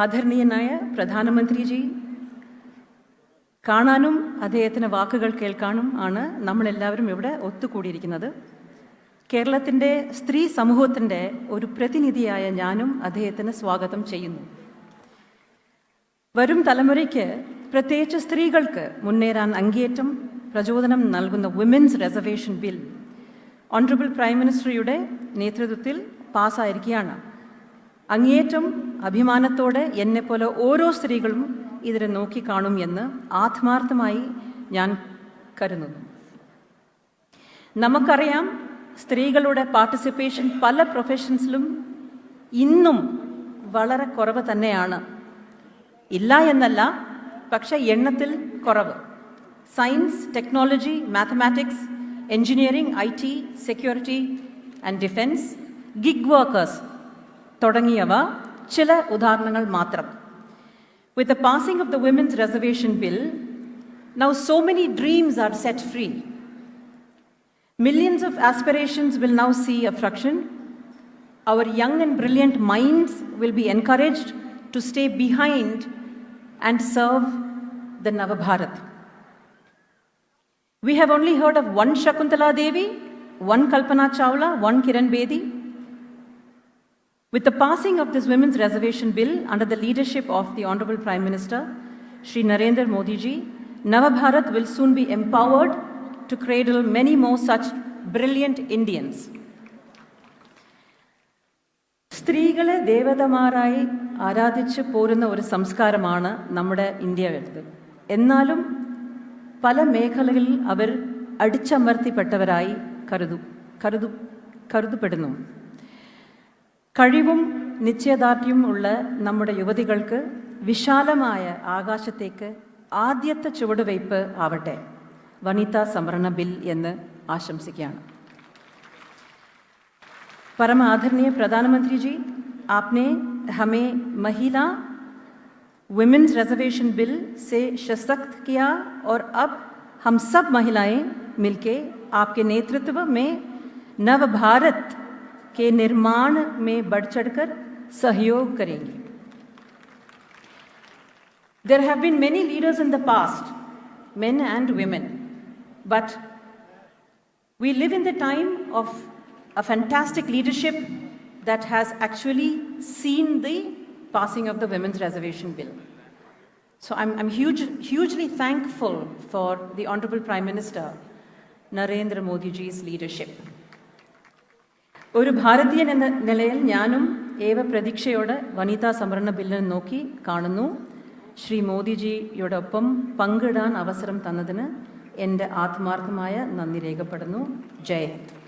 ആദരണീയനായ പ്രധാനമന്ത്രിജി കാണാനും അദ്ദേഹത്തിന് വാക്കുകൾ കേൾക്കാനും ആണ് നമ്മളെല്ലാവരും ഇവിടെ ഒത്തുകൂടിയിരിക്കുന്നത്. കേരളത്തിന്റെ സ്ത്രീ സമൂഹത്തിന്റെ ഒരു പ്രതിനിധിയായ ഞാനും അദ്ദേഹത്തിന് സ്വാഗതം ചെയ്യുന്നു. വരും തലമുറയ്ക്ക് പ്രത്യേകിച്ച് സ്ത്രീകൾക്ക് മുന്നേറാൻ അങ്ങേയറ്റം പ്രചോദനം നൽകുന്ന women's reservation bill honourable prime മിനിസ്റ്ററിയുടെ നേതൃത്വത്തിൽ പാസ്സായിരിക്കുകയാണ് അങ്ങേയറ്റം അഭിമാനത്തോടെ എന്നെപ്പോലെ ഓരോ സ്ത്രീകളും ഇതിനെ നോക്കിക്കാണും എന്ന് ആത്മാർത്ഥമായി ഞാൻ കരുതുന്നു. നമുക്കറിയാം സ്ത്രീകളുടെ പാർട്ടിസിപ്പേഷൻ പല പ്രൊഫഷൻസിലും ഇന്നും വളരെ കുറവ് തന്നെയാണ്. ഇല്ല എന്നല്ല പക്ഷേ എണ്ണത്തിൽ കുറവ്. Science technology mathematics engineering I T security and defence gig workers തുടങ്ങിയവ ചില ഉദാഹരണങ്ങൾ മാത്രം With the passing of the Women's Reservation Bill, now so many dreams are set free. Millions of aspirations will now see a fraction. Our young and brilliant minds will be encouraged to stay behind and serve the Navabharat. We have only heard of one Shakuntala Devi, one Kalpana Chawla, one Kiran Bedi. With the passing of this Women's Reservation Bill under the leadership of the Honorable Prime Minister, Shri Narendra Modi ji, Navabharat will soon be empowered to cradle many more such brilliant Indians. സ്ത്രീകളെ ദേവതമാരായി ആരാധിച്ച് പോരുന്ന ഒരു സംസ്കാരമാണ് നമ്മുടെ ഇന്ത്യയുടേത് എന്നാലും പല മേഖലകളിൽ അവർ അടിച്ചമർത്തിപ്പെട്ടവരായി കരുതു കരുതു കരുതപ്പെടുന്നു കഴിവും നിശ്ചയദാർഢ്യവും ഉള്ള നമ്മുടെ യുവതികൾക്ക് വിശാലമായ ആകാശത്തേക്ക് ആദ്യത്തെ ചുവടുവയ്പ് ആവട്ടെ വനിതാ സംവരണ ബിൽ എന്ന് ആശംസിക്കുകയാണ് परम आदरणीय प्रधानमंत्री जी आपने हमें महिला विमेंस रिजर्वेशन बिल से सशक्त किया और अब हम सब महिलाएं मिलके आपके नेतृत्व में नव भारत के निर्माण में बढ़ चढ़कर सहयोग करेंगे। There have been many leaders in the past men and women but we live in the time of a fantastic leadership that has actually seen the passing of the women's reservation bill so I am hugely thankful for the honourable prime minister Narendra Modi ji is leadership ഒരു ഭാരതീയൻ എന്ന നിലയിൽ ഞാനും ഏവ പ്രതീക്ഷയോടെ വനിതാ സംവരണ ബില്ലിനെ നോക്കി കാണുന്നു. ശ്രീ മോദിജിയോടൊപ്പം പങ്കിടാൻ അവസരം തന്നതിന് എന്റെ ആത്മാർത്ഥമായ നന്ദി രേഖപ്പെടുന്നു. ജയ് ഹിന്ദ്.